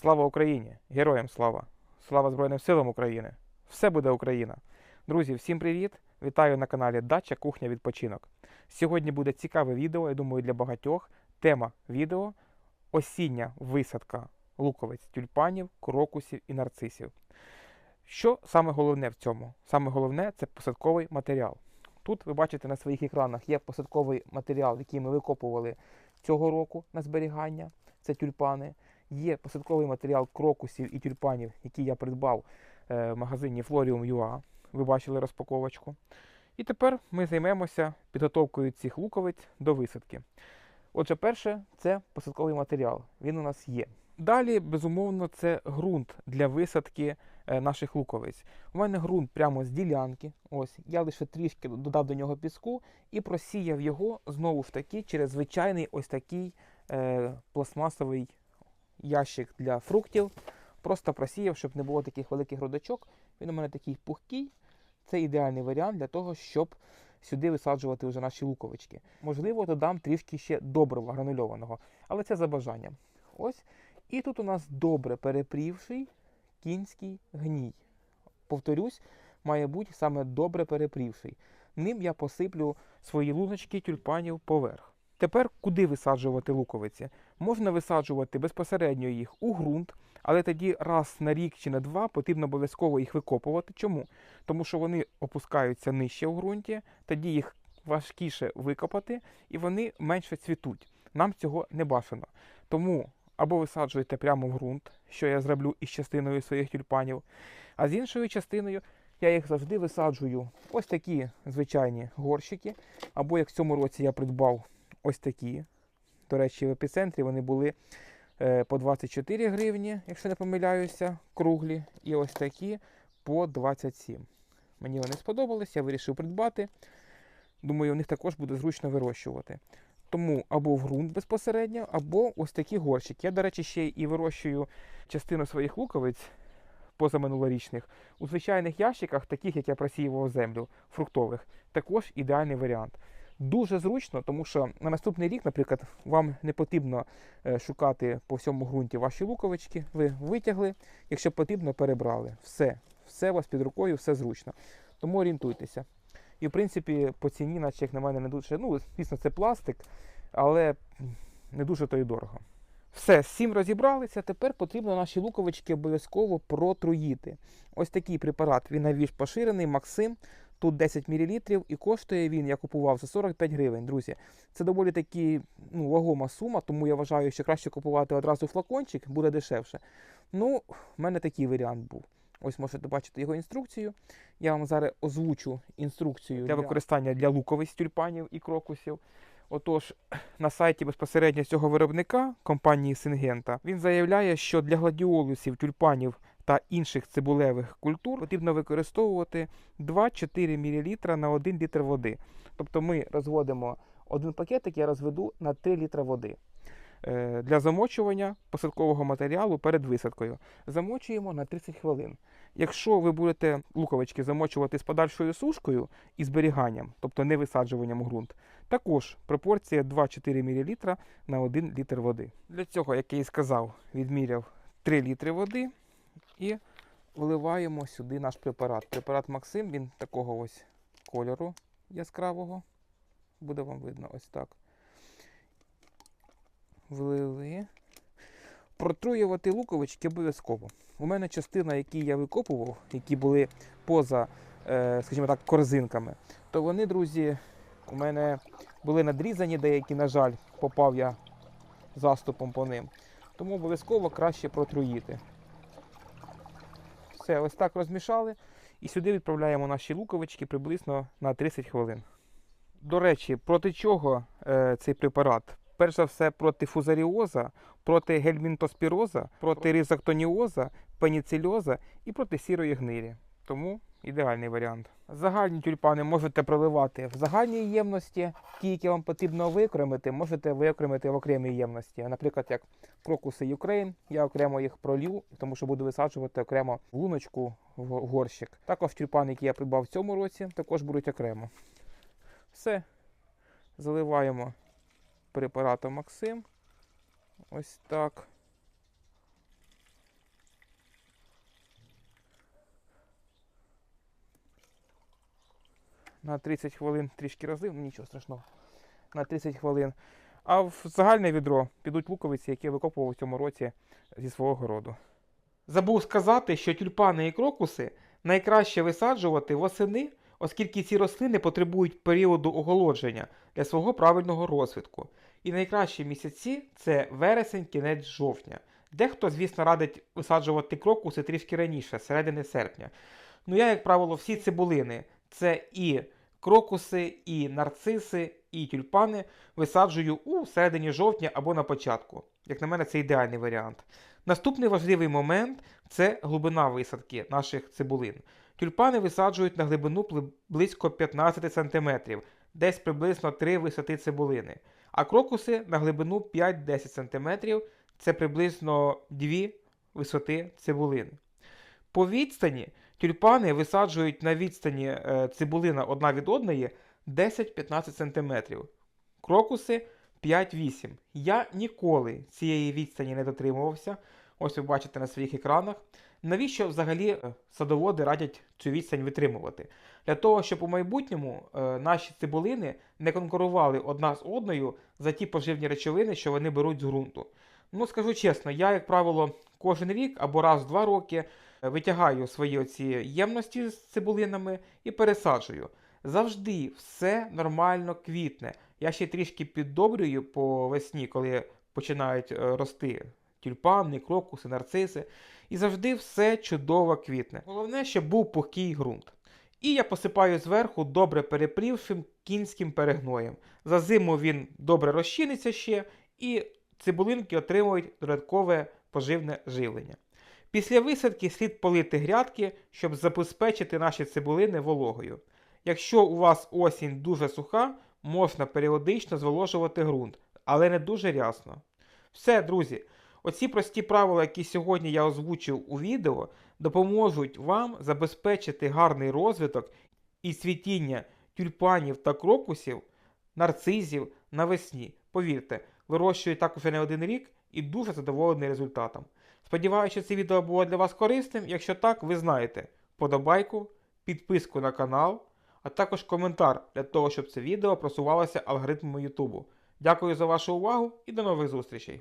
Слава Україні! Героям слава! Слава Збройним силам України! Все буде Україна! Друзі, всім привіт! Вітаю на каналі Дача Кухня Відпочинок. Сьогодні буде цікаве відео, я думаю, для багатьох. Тема відео осіння висадка луковиць, тюльпанів, крокусів і нарцисів. Що саме головне в цьому? Саме головне це посадковий матеріал. Тут ви бачите на своїх екранах є посадковий матеріал, який ми викопували цього року на зберігання. Це тюльпани. Є посадковий матеріал крокусів і тюльпанів, який я придбав е, в магазині Florium.ua. Ви бачили розпаковочку. І тепер ми займемося підготовкою цих луковиць до висадки. Отже, перше це посадковий матеріал. Він у нас є. Далі, безумовно, це ґрунт для висадки е, наших луковиць. У мене ґрунт прямо з ділянки. Ось я лише трішки додав до нього піску і просіяв його знову ж таки через звичайний ось такий е, пластмасовий ящик для фруктів. Просто просіяв, щоб не було таких великих грудочок. Він у мене такий пухкий. Це ідеальний варіант для того, щоб сюди висаджувати вже наші луковички. Можливо, додам трішки ще добрива гранульованого, але це за бажанням. Ось. І тут у нас добре перепрівший кінський гній. Повторюсь, має бути саме добре перепрівший. Ним я посиплю свої луночки тюльпанів поверх. Тепер куди висаджувати луковиці? Можна висаджувати безпосередньо їх у ґрунт, але тоді раз на рік чи на два потрібно обов'язково їх викопувати. Чому? Тому що вони опускаються нижче у ґрунті, тоді їх важкіше викопати і вони менше цвітуть. Нам цього не бажано. Тому або висаджуєте прямо в ґрунт, що я зроблю із частиною своїх тюльпанів, а з іншою частиною я їх завжди висаджую ось такі звичайні горщики. Або як в цьому році я придбав ось такі. До речі, в епіцентрі вони були е, по 24 гривні, якщо не помиляюся, круглі. І ось такі по 27. Мені вони сподобались, я вирішив придбати. Думаю, у них також буде зручно вирощувати. Тому або в ґрунт безпосередньо, або ось такі горщики. Я, до речі, ще і вирощую частину своїх луковиць позаминулорічних у звичайних ящиках, таких як я просіював землю, фруктових. Також ідеальний варіант. Дуже зручно, тому що на наступний рік, наприклад, вам не потрібно е, шукати по всьому ґрунті ваші луковички. Ви витягли, якщо потрібно, перебрали. Все, все у вас під рукою, все зручно. Тому орієнтуйтеся. І, в принципі, по ціні, наче як на мене, не дуже. Ну, звісно, це пластик, але не дуже то й дорого. Все, з цим розібралися. Тепер потрібно наші луковички обов'язково протруїти. Ось такий препарат, він найбільш поширений, Максим. Тут 10 мл і коштує він, я купував за 45 гривень, друзі. Це доволі таки ну, вагома сума, тому я вважаю, що краще купувати одразу флакончик, буде дешевше. Ну, в мене такий варіант був. Ось можете бачити його інструкцію. Я вам зараз озвучу інструкцію для використання для луковиць тюльпанів і крокусів. Отож, на сайті безпосередньо цього виробника компанії Сингента він заявляє, що для гладіолусів, тюльпанів та інших цибулевих культур потрібно використовувати 2-4 мл на 1 літр води. Тобто ми розводимо один пакетик, я розведу на 3 літра води. Е, Для замочування посадкового матеріалу перед висадкою замочуємо на 30 хвилин. Якщо ви будете луковички замочувати з подальшою сушкою і зберіганням, тобто не висаджуванням ґрунт, також пропорція 2-4 мл на 1 літр води. Для цього, як я і сказав, відміряв 3 літри води і вливаємо сюди наш препарат. Препарат Максим, він такого ось кольору яскравого. Буде вам видно ось так. Влили. Протруювати луковички обов'язково. У мене частина, які я викопував, які були поза, е, скажімо так, корзинками, то вони, друзі, у мене були надрізані деякі, на жаль, попав я заступом по ним. Тому обов'язково краще протруїти. Все, ось так розмішали. І сюди відправляємо наші луковички приблизно на 30 хвилин. До речі, проти чого е, цей препарат? Перш за все проти фузаріоза, проти гельмінтоспіроза, проти ризоктоніоза, пеніцильоза і проти сірої гнилі. Тому ідеальний варіант. Загальні тюльпани можете проливати в загальній ємності. Ті, які вам потрібно виокремити, можете виокремити в окремій ємності. Наприклад, як крокуси Юкрейн, я окремо їх пролью, тому що буду висаджувати окремо в луночку в горщик. Також тюльпани, які я придбав в цьому році, також будуть окремо. Все. Заливаємо препаратом Максим. Ось так. На 30 хвилин трішки розлив, ну, нічого страшного. На 30 хвилин. А в загальне відро підуть луковиці, які я викопував у цьому році зі свого городу. Забув сказати, що тюльпани і крокуси найкраще висаджувати восени, оскільки ці рослини потребують періоду оголодження для свого правильного розвитку. І найкращі місяці це вересень, кінець жовтня. Дехто, звісно, радить висаджувати крокуси трішки раніше, середини серпня. Ну я, як правило, всі цибулини це і крокуси, і нарциси, і тюльпани висаджую у середині жовтня або на початку. Як на мене, це ідеальний варіант. Наступний важливий момент це глибина висадки наших цибулин. Тюльпани висаджують на глибину близько 15 см, десь приблизно 3 висоти цибулини. А крокуси на глибину 5-10 см це приблизно 2 висоти цибулини. По відстані тюльпани висаджують на відстані е, цибулина одна від одної 10-15 см. Крокуси 5-8. Я ніколи цієї відстані не дотримувався. Ось ви бачите на своїх екранах. Навіщо взагалі е, садоводи радять цю відстань витримувати? Для того, щоб у майбутньому е, наші цибулини не конкурували одна з одною за ті поживні речовини, що вони беруть з ґрунту. Ну, скажу чесно, я, як правило, кожен рік або раз в два роки е, витягаю свої оці ємності з цибулинами і пересаджую. Завжди все нормально квітне. Я ще трішки піддобрюю по весні, коли починають е, рости тюльпани, крокуси, нарциси. І завжди все чудово квітне. Головне, щоб був пухкий ґрунт. І я посипаю зверху добре перепрівшим кінським перегноєм. За зиму він добре розчиниться ще, і цибулинки отримують додаткове поживне живлення. Після висадки слід полити грядки, щоб забезпечити наші цибулини вологою. Якщо у вас осінь дуже суха, можна періодично зволожувати ґрунт, але не дуже рясно. Все, друзі, оці прості правила, які сьогодні я озвучив у відео, допоможуть вам забезпечити гарний розвиток і цвітіння тюльпанів та крокусів, нарцизів навесні. Повірте, вирощую так уже не один рік і дуже задоволений результатом. Сподіваюся, що це відео було для вас корисним. Якщо так, ви знаєте, подобайку, підписку на канал, а також коментар для того, щоб це відео просувалося алгоритмами Ютубу. Дякую за вашу увагу і до нових зустрічей!